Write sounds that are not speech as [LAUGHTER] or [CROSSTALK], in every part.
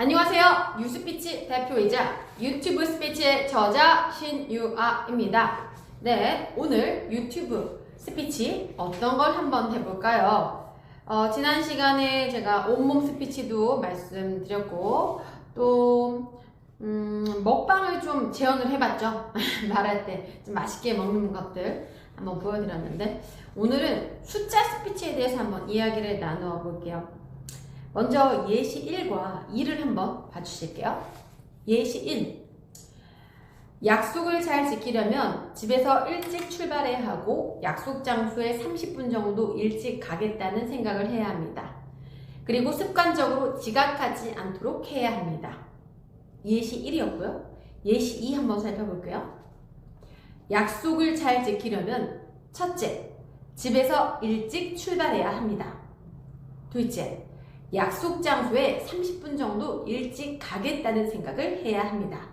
안녕하세요. 뉴스피치 대표이자 유튜브 스피치의 저자 신유아입니다. 네, 오늘 유튜브 스피치 어떤 걸 한번 해볼까요? 어, 지난 시간에 제가 온몸 스피치도 말씀드렸고 또 음, 먹방을 좀 재현을 해봤죠. [LAUGHS] 말할 때 좀 맛있게 먹는 것들 한번 보여드렸는데 오늘은 숫자 스피치에 대해서 한번 이야기를 나누어 볼게요. 먼저 예시 1과 2를 한번 봐주실게요. 예시 1. 약속을 잘 지키려면 집에서 일찍 출발해야 하고 약속 장소에 30분 정도 일찍 가겠다는 생각을 해야 합니다. 그리고 습관적으로 지각하지 않도록 해야 합니다. 예시 1이었고요. 예시 2 한번 살펴볼게요. 약속을 잘 지키려면 첫째, 집에서 일찍 출발해야 합니다. 둘째, 약속 장소에 30분 정도 일찍 가겠다는 생각을 해야 합니다.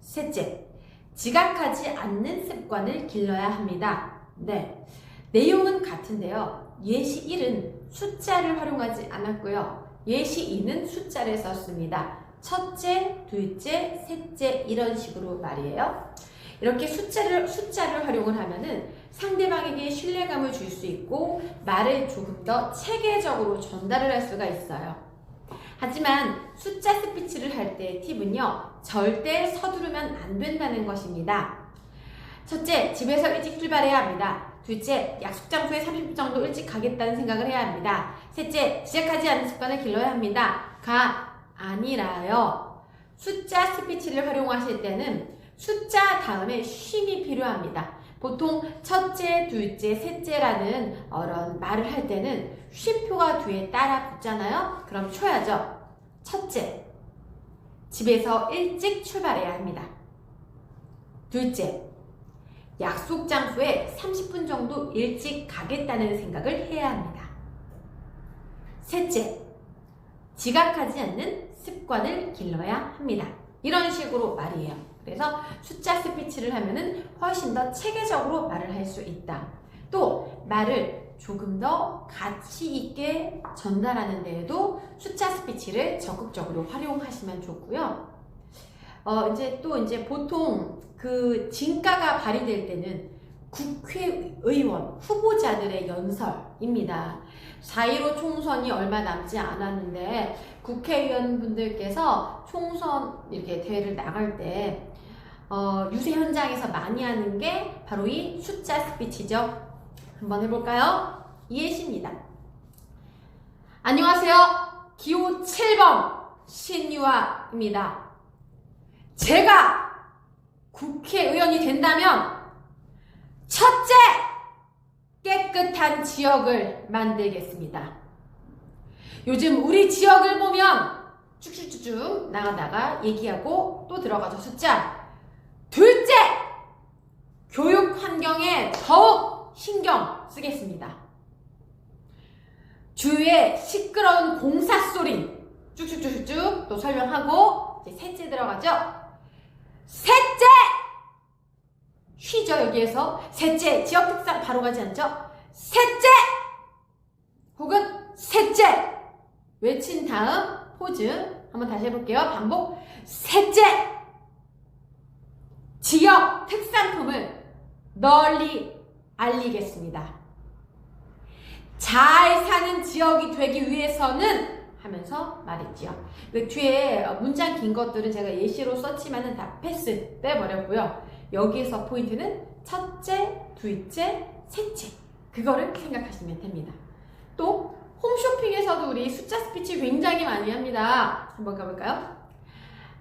셋째, 지각하지 않는 습관을 길러야 합니다. 네. 내용은 같은데요. 예시 1은 숫자를 활용하지 않았고요. 예시 2는 숫자를 썼습니다. 첫째, 둘째, 셋째 이런 식으로 말이에요. 이렇게 숫자를 숫자를 활용을 하면은 상대방에게 신뢰감을 줄 수 있고 말을 조금 더 체계적으로 전달을 할 수가 있어요. 하지만 숫자 스피치를 할 때 팁은요, 절대 서두르면 안 된다는 것입니다. 첫째, 집에서 일찍 출발해야 합니다. 둘째, 약속 장소에 30분 정도 일찍 가겠다는 생각을 해야 합니다. 셋째, 시작하지 않는 습관을 길러야 합니다. 가 아니라요. 숫자 스피치를 활용하실 때는 숫자 다음에 쉼이 필요합니다. 보통 첫째, 둘째, 셋째라는 어런 말을 할 때는 쉼표가 뒤에 따라 붙잖아요. 그럼 쳐야죠. 첫째, 집에서 일찍 출발해야 합니다. 둘째, 약속 장소에 30분 정도 일찍 가겠다는 생각을 해야 합니다. 셋째, 지각하지 않는 습관을 길러야 합니다. 이런 식으로 말이에요. 그래서 숫자 스피치를 하면은 훨씬 더 체계적으로 말을 할 수 있다. 또 말을 조금 더 가치 있게 전달하는 데에도 숫자 스피치를 적극적으로 활용하시면 좋고요. 어, 이제 또 이제 보통 그 진가가 발휘될 때는 국회의원 후보자들의 연설 입니다. 4.15 총선이 얼마 남지 않았는데 국회의원분들께서 총선 이렇게 대회를 나갈 때 어, 유세 현장에서 많이 하는 게 바로 이 숫자 스피치죠. 한번 해볼까요? 이해시입니다. 안녕하세요. 기호 7번 신유아입니다. 제가 국회의원이 된다면 첫째 깨끗한 지역을 만들겠습니다. 요즘 우리 지역을 보면 쭉쭉쭉쭉 나가다가 얘기하고 또 들어가서 숫자 둘째 교육 환경에 더욱 신경 쓰겠습니다. 주위에 시끄러운 공사 소리 쭉쭉쭉쭉 또 설명하고 이제 셋째 들어가죠. 셋째 쉬죠 여기에서 셋째 지역 특산 바로 가지 않죠. 셋째 혹은 셋째 외친 다음 포즈 한번 다시 해볼게요. 반복 셋째 지역 특산품을 널리 알리겠습니다. 잘 사는 지역이 되기 위해서는 하면서 말했지요. 그 뒤에 문장 긴 것들은 제가 예시로 썼지만은 다 패스 빼버렸고요. 여기에서 포인트는 첫째, 둘째, 셋째. 그거를 생각하시면 됩니다. 또 홈쇼핑에서도 우리 숫자 스피치 굉장히 많이 합니다. 한번 가볼까요?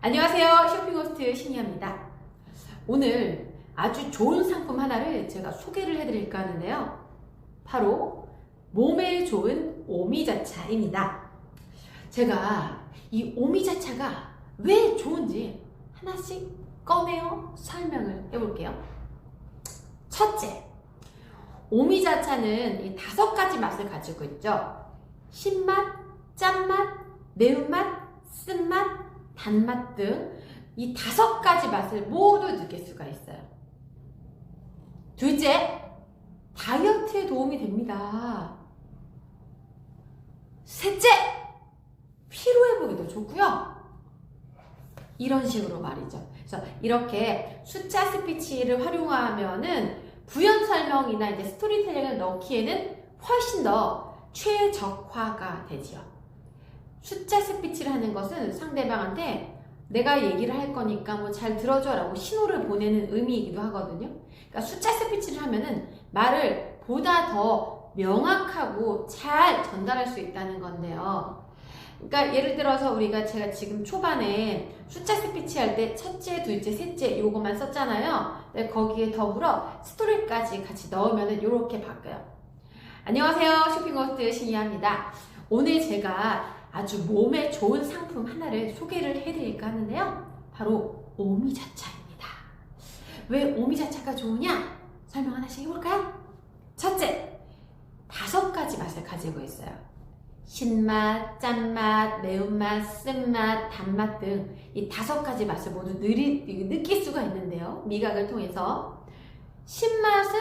안녕하세요. 쇼핑 호스트 신이입니다. 오늘 아주 좋은 상품 하나를 제가 소개를 해드릴까 하는데요. 바로 몸에 좋은 오미자차입니다. 제가 이 오미자차가 왜 좋은지 하나씩 꺼내어 설명을 해볼게요. 첫째, 오미자차는 이 다섯 가지 맛을 가지고 있죠. 신맛, 짠맛, 매운맛, 쓴맛, 단맛 등 이 다섯 가지 맛을 모두 느낄 수가 있어요. 둘째, 다이어트에 도움이 됩니다. 셋째, 피로회복에도 좋고요. 이런 식으로 말이죠. 그래서 이렇게 숫자 스피치를 활용하면은 부연 설명이나 이제 스토리텔링을 넣기에는 훨씬 더 최적화가 되지요. 숫자 스피치를 하는 것은 상대방한테 내가 얘기를 할 거니까 뭐 잘 들어줘라고 신호를 보내는 의미이기도 하거든요. 그러니까 숫자 스피치를 하면은 말을 보다 더 명확하고 잘 전달할 수 있다는 건데요. 그러니까 예를 들어서 우리가 제가 지금 초반에 숫자 스피치 할 때 첫째, 둘째, 셋째 요것만 썼잖아요. 거기에 더불어 스토리까지 같이 넣으면은 이렇게 바뀌어요. 안녕하세요. 쇼핑호스트 신이야입니다. 오늘 제가 아주 몸에 좋은 상품 하나를 소개를 해드릴까 하는데요. 바로 오미자차입니다. 왜 오미자차가 좋으냐? 설명 하나씩 해볼까요? 첫째, 다섯 가지 맛을 가지고 있어요. 신맛, 짠맛, 매운맛, 쓴맛, 단맛 등 이 다섯 가지 맛을 모두 느리, 느낄 수가 있는데요. 미각을 통해서. 신맛은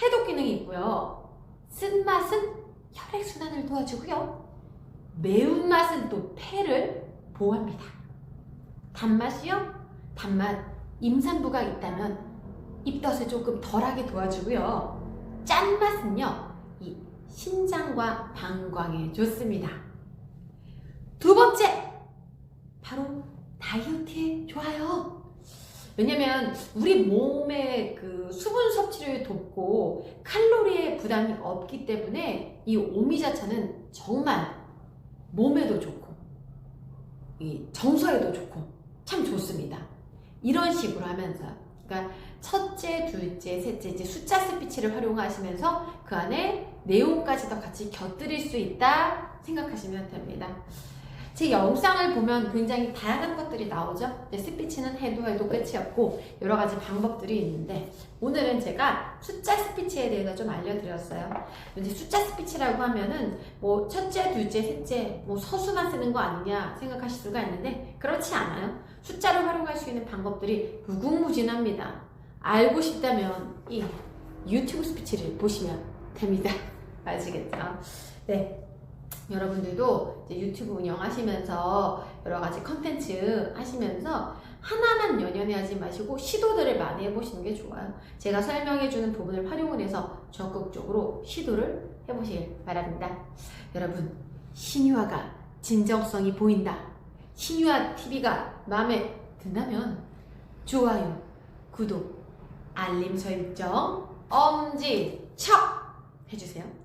해독 기능이 있고요. 쓴맛은 혈액순환을 도와주고요. 매운맛은 또 폐를 보호합니다. 단맛이요? 단맛, 임산부가 있다면 입덧을 조금 덜하게 도와주고요. 짠맛은요, 이 신장과 방광에 좋습니다. 두 번째, 바로 다이어트에 좋아요. 왜냐면 우리 몸의 그 수분 섭취를 돕고 칼로리의 부담이 없기 때문에 이 오미자차는 정말 몸에도 좋고 이 정서에도 좋고 참 좋습니다. 이런 식으로 하면서 그러니까 첫째, 둘째, 셋째 이제 숫자 스피치를 활용하시면서 그 안에 내용까지도 같이 곁들일 수 있다 생각하시면 됩니다. 제 영상을 보면 굉장히 다양한 것들이 나오죠. 스피치는 해도 해도 끝이 없고 여러 가지 방법들이 있는데 오늘은 제가 숫자 스피치에 대해서 좀 알려드렸어요. 이제 숫자 스피치라고 하면은 뭐 첫째, 둘째, 셋째 뭐 서수만 쓰는 거 아니냐 생각하실 수가 있는데 그렇지 않아요. 숫자를 활용할 수 있는 방법들이 무궁무진합니다. 알고 싶다면 이 유튜브 스피치를 보시면 됩니다. [LAUGHS] 아시겠죠? 네. 여러분들도 유튜브 운영하시면서 여러 가지 컨텐츠 하시면서 하나만 연연해 하지 마시고 시도들을 많이 해보시는 게 좋아요. 제가 설명해주는 부분을 활용을 해서 적극적으로 시도를 해보시길 바랍니다. 여러분, 신유아가 진정성이 보인다. 신유아 TV가 마음에 든다면 좋아요, 구독, 알림 설정, 엄지, 척 해주세요.